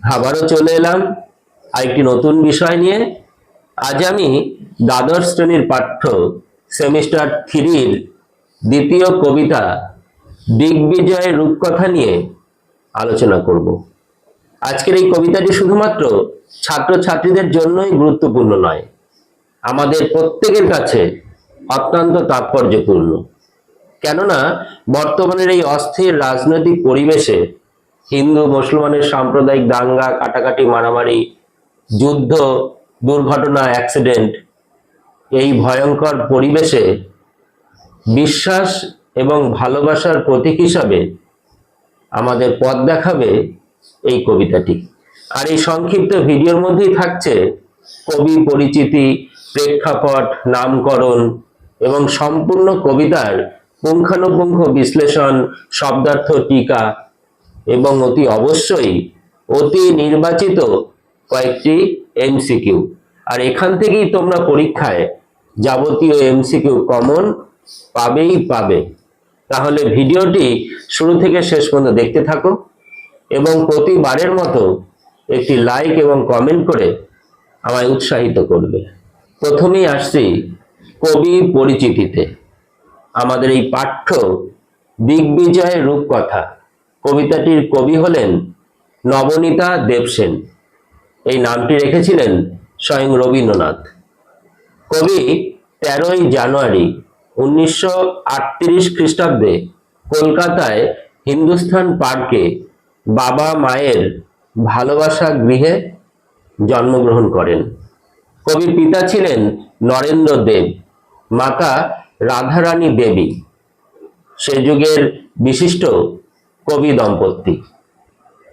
আবারও চলে এলাম আরেকটি নতুন বিষয় নিয়ে। আজ আমি দ্বাদশ শ্রেণির পাঠ্য সেমিস্টার থ্রির দ্বিতীয় কবিতা দিগ্বিজয়ের রূপকথা নিয়ে আলোচনা করব। আজকের এই কবিতাটি শুধুমাত্র ছাত্রছাত্রীদের জন্যই গুরুত্বপূর্ণ নয়, আমাদের প্রত্যেকের কাছে অত্যন্ত তাৎপর্যপূর্ণ। কেননা, বর্তমানের এই অস্থির রাজনৈতিক পরিবেশে হিন্দু, মুসলমানের সাম্প্রদায়িক দাঙ্গা, কাটাকাটি, মারামারি, যুদ্ধ, দুর্ঘটনা অ্যাক্সিডেন্ট এই ভয়ঙ্কর পরিবেশে বিশ্বাস এবং ভালোবাসার প্রতীক হিসাবে আমাদের পথ দেখাবে এই কবিতাটি। আর এই সংক্ষিপ্ত ভিডিওর মধ্যেই থাকছে কবি পরিচিতি, প্রেক্ষাপট, নামকরণ এবং সম্পূর্ণ কবিতার পুঙ্খানুপুঙ্খ বিশ্লেষণ, শব্দার্থ টিকা এবং অতি অবশ্যই অতি নির্বাচিত কয়েকটি এমসিকিউ আর এখান থেকেই তোমরা পরীক্ষায় যাবতীয় এমসিকিউ কমন পাবেই পাবে। তাহলে ভিডিওটি শুরু থেকে শেষ পর্যন্ত দেখতে থাকো এবং প্রতিবারের মতো একটি লাইক এবং কমেন্ট করে আমায় উৎসাহিত করবে। প্রথমেই আসছি কবি পরিচিতিতে। আমাদের এই পাঠ্য দিগ্বিজয়ের রূপকথা। কবিতাটির কবি হলেন নবনীতা দেবসেন। এই নামটি রেখেছিলেন স্বয়ং রবীন্দ্রনাথ। কবি তেরোই জানুয়ারি উনিশশো আটত্রিশ খ্রিস্টাব্দে কলকাতায় হিন্দুস্থান পার্কে বাবা মায়ের ভালোবাসা গৃহে জন্মগ্রহণ করেন। কবির পিতা ছিলেন নরেন্দ্র দেব, মাতা রাধারানী দেবী। সে যুগের বিশিষ্ট কবি দম্পতি।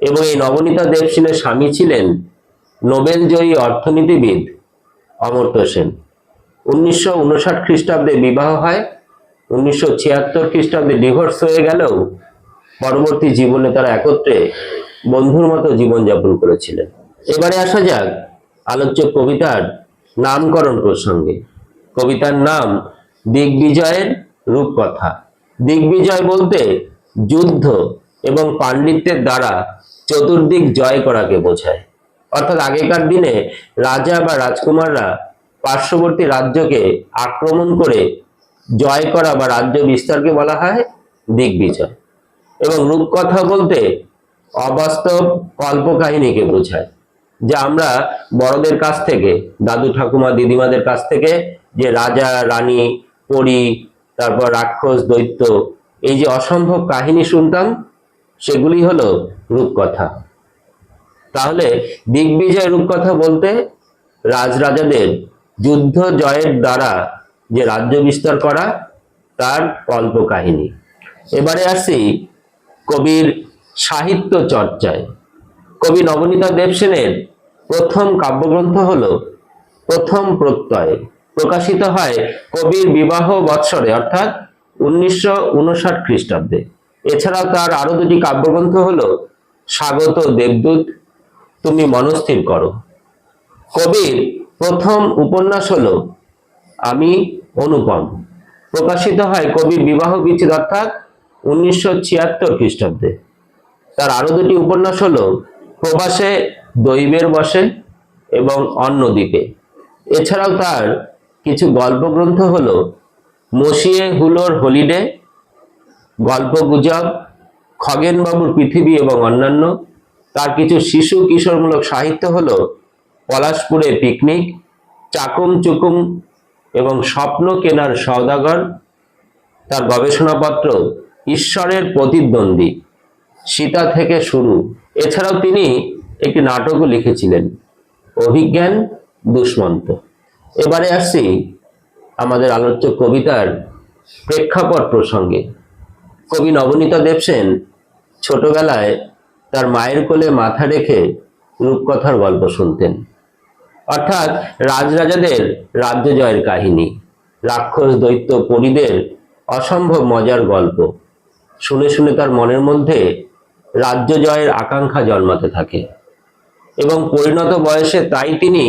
এবং এই নবনীতা দেবসেনের স্বামী ছিলেন নোবেলজয়ী অর্থনীতিবিদ অমর্ত্য সেন। উনিশশো উনষাট খ্রিস্টাব্দে বিবাহ হয়, উনিশশো ছিয়াত্তর খ্রিস্টাব্দে ডিভোর্স হয়ে গেলেও পরবর্তী জীবনে তারা একত্রে বন্ধুর মতো জীবনযাপন করেছিলেন। এবারে আসা যাক আলোচ্য কবিতার নামকরণ প্রসঙ্গে। কবিতার নাম দিগ্বিজয়ের রূপকথা। দিগ্বিজয় বলতে যুদ্ধ এবং পাণ্ডিত্যের দ্বারা চতুর্দিক জয় করাকে বোঝায়। অর্থাৎ আগেকার দিনে রাজা বা রাজকুমাররা পার্শ্ববর্তী রাজ্যকে আক্রমণ করে জয় করা বা রাজ্য বিস্তারকে বলা হয় দিগ্বিজয়। এবং রূপকথা বলতে অবাস্তব কল্পকাহিনীকে বোঝায়, যে আমরা বড়দের কাছ থেকে, দাদু ঠাকুমা দিদিমাদের কাছ থেকে, যে রাজা, রানী, পরী, তারপর রাক্ষস, দৈত্য, এই যে অসম্ভব কাহিনী শুনতাম সেগুলি হলো রূপকথা। তাহলে দিগ্বিজয় রূপকথা বলতে রাজরাজাদের যুদ্ধ জয়ের দ্বারা যে রাজ্য বিস্তার করা, তার কল্প কাহিনী। এবারে আসি কবির সাহিত্য চর্চায়। কবি নবনীতা দেবসেনের প্রথম কাব্যগ্রন্থ হল প্রথম প্রত্যয়। প্রকাশিত হয় কবির বিবাহ বৎসরে, অর্থাৎ উনিশশো উনষাট খ্রিস্টাব্দে। এছাড়াও তার আরও দুটি কাব্যগ্রন্থ হল স্বাগত দেবদূত, তুমি মনস্থির করো। কবির প্রথম উপন্যাস হলো আমি অনুপম। প্রকাশিত হয় কবির বিবাহ বিচ্ছেদ অর্থাৎ উনিশশো ছিয়াত্তর খ্রিস্টাব্দে। তার আরও দুটি উপন্যাস হলো প্রবাসে দৈবের বসে এবং অন্যদিকে এছাড়াও তার কিছু গল্প গ্রন্থ হলো মসিয়ে হুলোর হলিডে গল্প গুজব, খগেনবাবুর পৃথিবী এবং অন্যান্য। তার কিছু শিশু কিশোরমূলক সাহিত্য হল পলাশপুরে পিকনিক, চাকুম চুকুম এবং স্বপ্ন কেনার সওদাগর। তার গবেষণাপত্র ঈশ্বরের প্রতিদ্বন্দ্বী, সীতা থেকে শুরু। এছাড়াও তিনি একটি নাটকও লিখেছিলেন, অভিজ্ঞান দুষ্মন্ত। এবারে আসছি আমাদের আলোচ্য কবিতার প্রেক্ষাপট প্রসঙ্গে। কবি নবনীতা দেবসেন ছোটবেলায় তার মায়ের কোলে মাথা রেখে রূপকথার গল্প শুনতেন। অর্থাৎ রাজরাজাদের রাজ্য জয়ের কাহিনী, রাক্ষস দৈত্য পরীদের অসম্ভব মজার গল্প। শুনে শুনে তার মনের মধ্যে রাজ্য জয়ের আকাঙ্ক্ষা জন্মাতে থাকে এবং পরিণত বয়সে তাই তিনি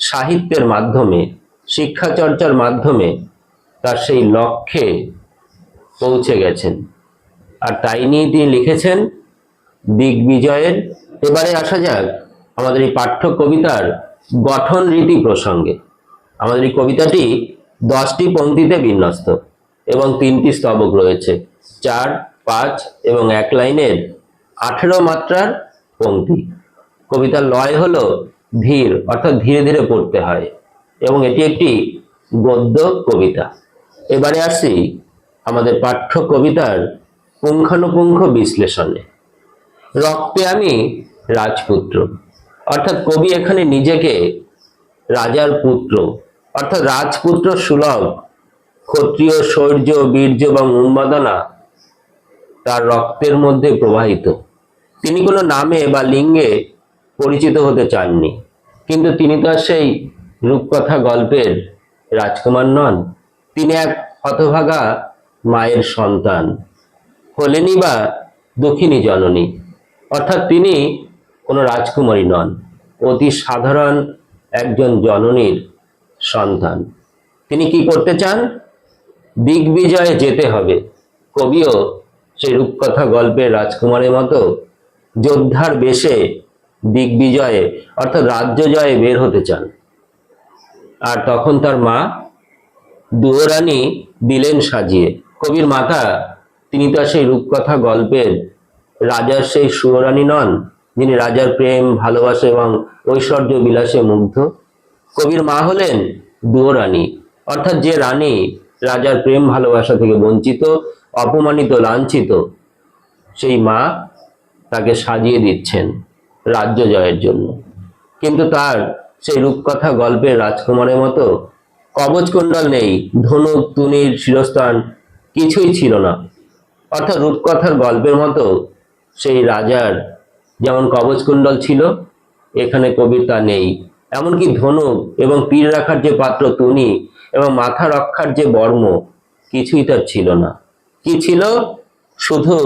সাহিত্যের মাধ্যমে, শিক্ষা চর্চার মাধ্যমে তার সেই লক্ষ্যে পৌঁছে গেছেন। আর তাই নিয়ে তিনি লিখেছেন, দিগ্বিজয়ের এবারে আসা যাক, আমাদের এই পাঠ্য কবিতার গঠন রীতি প্রসঙ্গে। আমাদের এই কবিতাটি দশটি পংক্তিতে বিন্যস্ত এবং তিনটি স্তবক রয়েছে। চার, পাঁচ এবং এক লাইনের আঠেরো মাত্রার পংক্তি কবিতার লয় হলো ধীর, অর্থাৎ ধীরে ধীরে পড়তে হয় এবং এটি একটি গদ্য কবিতা। এবারে আসি আমাদের পাঠ্য কবিতার পুঙ্খানুপুঙ্খ বিশ্লেষণে। রক্তে আমি রাজপুত্র। অর্থাৎ কবি এখানে নিজেকে রাজার পুত্র, অর্থাৎ রাজপুত্র সুলভ, ক্ষত্রিয়, শৌর্য, বীর্য এবং উন্মাদনা তার রক্তের মধ্যে প্রবাহিত। তিনি কোনো নামে বা লিঙ্গে পরিচিত হতে চাননি। কিন্তু তিনি তো সেই রূপকথা গল্পের রাজকুমার নন। তিনি এক হতভাগা মায়ের সন্তান। হলেনই বা দক্ষিণী জননী। অর্থাৎ তিনি কোনো রাজকুমারী নন, অতি সাধারণ একজন জননীর সন্তান। তিনি কি করতে চান? দিগ্বিজয়ে যেতে হবে। কবিও সেই রূপকথা গল্পের রাজকুমারের মতো যোদ্ধার বেশে দিগ্বিজয়ে, অর্থাৎ রাজ্য জয়ে বের হতে চান। আর তখন তার মা, দুয়োরানী দিলেন সাজিয়ে। কবির মাতা তিনি তো সেই রূপকথা গল্পের রাজার সেই সুয়রানী নন, যিনি রাজার প্রেম, ভালোবাসা এবং ঐশ্বর্য বিলাসে মুগ্ধ। কবির মা হলেন দুয়োরানী, অর্থাৎ যে রানী রাজার প্রেম, ভালোবাসা থেকে বঞ্চিত, অপমানিত, লাঞ্ছিত, সেই মা তাকে সাজিয়ে দিচ্ছেন রাজ্য জয়ের জন্য। কিন্তু তার সেই রূপকথা গল্পের রাজকুমারের মতো কবচকুণ্ডল নেই, ধনুক, তুনির শিরস্থান কিছুই ছিল না। অর্থাৎ রূপকথার গল্পের মতো সেই রাজার যেমন কবচকুণ্ডল ছিল এখানে কবির তা নেই। এমনকি ধনুক এবং তীর রাখার যে পাত্র তুনি এবং মাথা রক্ষার যে বর্ম কিছুই তার ছিল না। কি ছিল? শুধু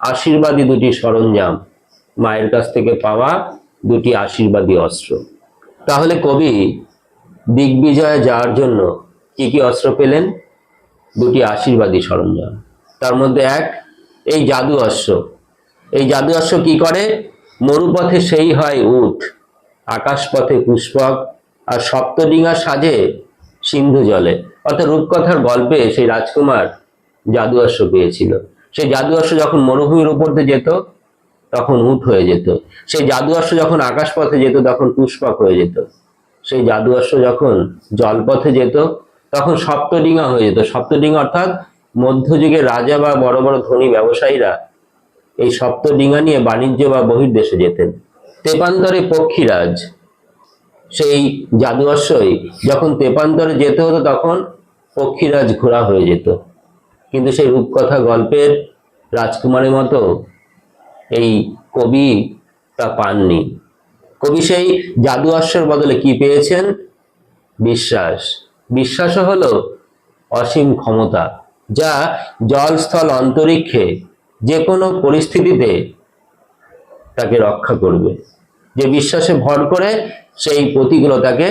আশীর্বাদী দুটি সরঞ্জাম মায়ের কাছ থেকে পাওয়া দুটি আশীর্বাদী অস্ত্র। তাহলে কবি দিগ্বিজয়ে যাওয়ার জন্য কি কি অস্ত্র পেলেন? দুটি আশীর্বাদী সরঞ্জাম। তার মধ্যে এক, এই জাদু অশ্ব। এই জাদু অশ্ব কি করে? মরুপথে সেই হয় উঠ, আকাশপথে পুষ্পক, আর সপ্তডিঙা সাজে সিন্ধু জলে। অর্থাৎ রূপকথার গল্পে সেই রাজকুমার জাদু অশ্ব পেয়েছিল। সেই জাদু অশ্ব যখন মরুভূমির উপর দিয়ে যেত, তখন উঠ হয়ে যেত। সেই জাদু অশ্ব যখন আকাশপথে যেত, তখন পুষ্পক হয়ে যেত। সেই জাদু অশ্ব যখন জলপথে যেত তখন সপ্তডিঙা হয়ে যেত। সপ্তডিঙা অর্থাৎ মধ্যযুগের রাজা বা বড় বড় ধনী ব্যবসায়ীরা এই সপ্তডিঙা নিয়ে বাণিজ্য বা বহির্দেশে যেতেন। তেপান্তরে পক্ষীরাজ, সেই জাদু অশ্বই যখন তেপান্তরে যেতে হতো তখন পক্ষীরাজ ঘোড়া হয়ে যেত। কিন্তু সেই রূপকথা গল্পের রাজকুমারের মতো এই কবি তা পাননি। কবি সেই জাদু অশ্বের বদলে কি পেয়েছেন? বিশ্বাস। বিশ্বাসও হলো অসীম ক্ষমতা, যা জল স্থল অন্তরিক্ষে যে কোনো পরিস্থিতিতে তাকে রক্ষা করবে। যে বিশ্বাসে ভর করে সেই প্রতিকূলতাকে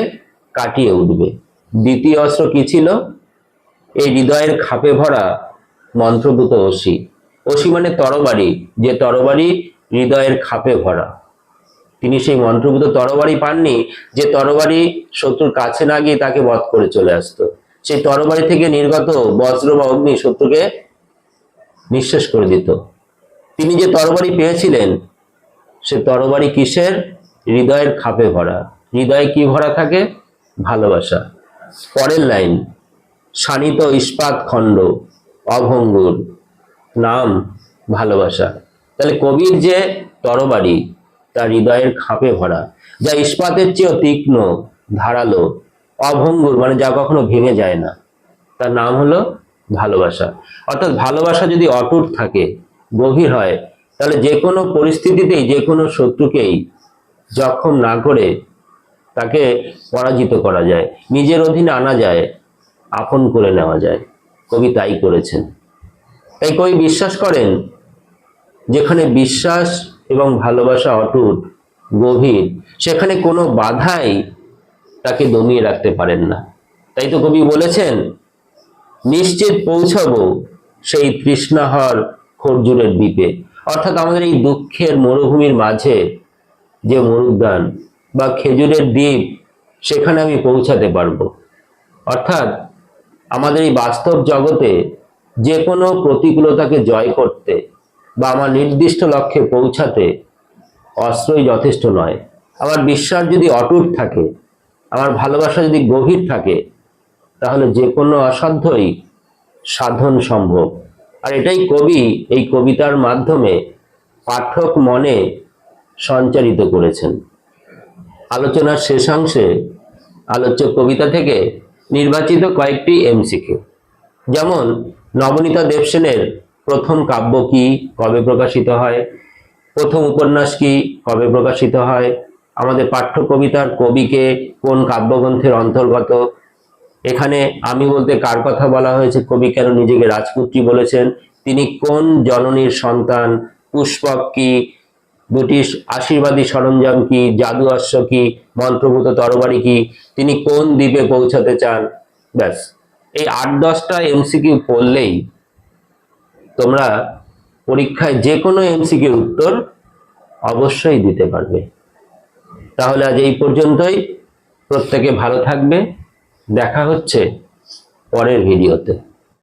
কাটিয়ে উঠবে। দ্বিতীয় অস্ত্র কি ছিল? এই হৃদয়ের খাপে ভরা মন্ত্রভূত অসি অসি মানে তরবারি, যে তরবারি হৃদয়ের খাপে ভরা। তিনি সেই মন্ত্রভূত তরবারি পাননি যে তরবারি শত্রুর কাছে না গিয়ে তাকে বধ করে চলে আসতো। সেই তরবারি থেকে নির্গত বজ্র বা অগ্নি শত্রুকে নিঃশেষ করে দিত। তিনি যে তরবারি পেয়েছিলেন, সে তরবারি কিসের? হৃদয়ের খাপে ভরা। হৃদয়ে কি ভরা থাকে? ভালোবাসা। পরের লাইন, শানিত ইস্পাত খণ্ড, অভঙ্গুর, নাম, ভালোবাসা। তাহলে কবির যে তরবারি তার হৃদয়ের খাপে ভরা, যা ইস্পাতের চেয়েও তীক্ষ্ণ, ধারালো, অভঙ্গুর মানে যা কখনো ভেঙে যায় না। তার নাম হলো ভালোবাসা। অর্থাৎ ভালোবাসা যদি অটুট থাকে, গভীর হয়, তাহলে যে কোনো পরিস্থিতিতেই, যে কোনো শত্রুকেই জখম না করে তাকে পরাজিত করা যায়। নিজের অধীনে আনা যায়, আপন করে নেওয়া যায়। কবি তাই করেছেন। তাই কবি বিশ্বাস করেন, যেখানে বিশ্বাস এবং ভালোবাসা অটুট, গভীর, সেখানে কোনো বাধাই তাকে দমিয়ে রাখতে পারেন না। তাই তো কবি বলেছেন, নিশ্চিত পৌঁছাবো সেই তৃষ্ণাহর খরজুরের দ্বীপে। অর্থাৎ আমাদের এই দুঃখের মরুভূমির মাঝে যে মরুদ্যান বা খেজুরের দ্বীপ, সেখানে আমি পৌঁছাতে পারব। অর্থাৎ আমাদের এই বাস্তব জগতে যে কোনো প্রতিকূলতাকে জয় করতে বা আমার নির্দিষ্ট লক্ষ্যে পৌঁছাতে অস্ত্রই যথেষ্ট নয়। আমার বিশ্বাস যদি অটুট থাকে, আমার ভালোবাসা যদি গভীর থাকে, তাহলে যে কোনো অসাধ্যই সাধন সম্ভব। আর এটাই কবি, এই কবিতার মাধ্যমে পাঠক মনে সঞ্চারিত করেছেন। আলোচনার শেষাংশে আলোচ্য কবিতা থেকে নির্বাচিত কয়েকটি এমসিকে যেমন নবনীতা দেবসেনের প্রথম কাব্য কি? কবে প্রকাশিত হয়? প্রথম উপন্যাস কি? কবে প্রকাশিত হয়? আমাদের পাঠ্য কবিতার কবিকে কোন কাব্যগ্রন্থের অন্তর্গত? এখানে আমি বলতে কার কথা বলা হয়েছে? কবি কেন নিজেকে রাজপুত্রী বলেছেন? তিনি কোন জননীর সন্তান? পুষ্পক কি? দুটি আশীর্বাদী সরঞ্জাম কি? জাদু অশ্ব কি? মন্ত্রভূত তরবারি কি? তিনি কোন দ্বীপে পৌঁছাতে চান? ব্যাস। এই আট দশটা এমসিকিউ পড়লেই তোমরা পরীক্ষায় যে কোনো এমসিকে উত্তর অবশ্যই দিতে পারবে। তাহলে আজ এই পর্যন্তই। প্রত্যেকে ভালো থাকবে। দেখা হচ্ছে পরের ভিডিওতে।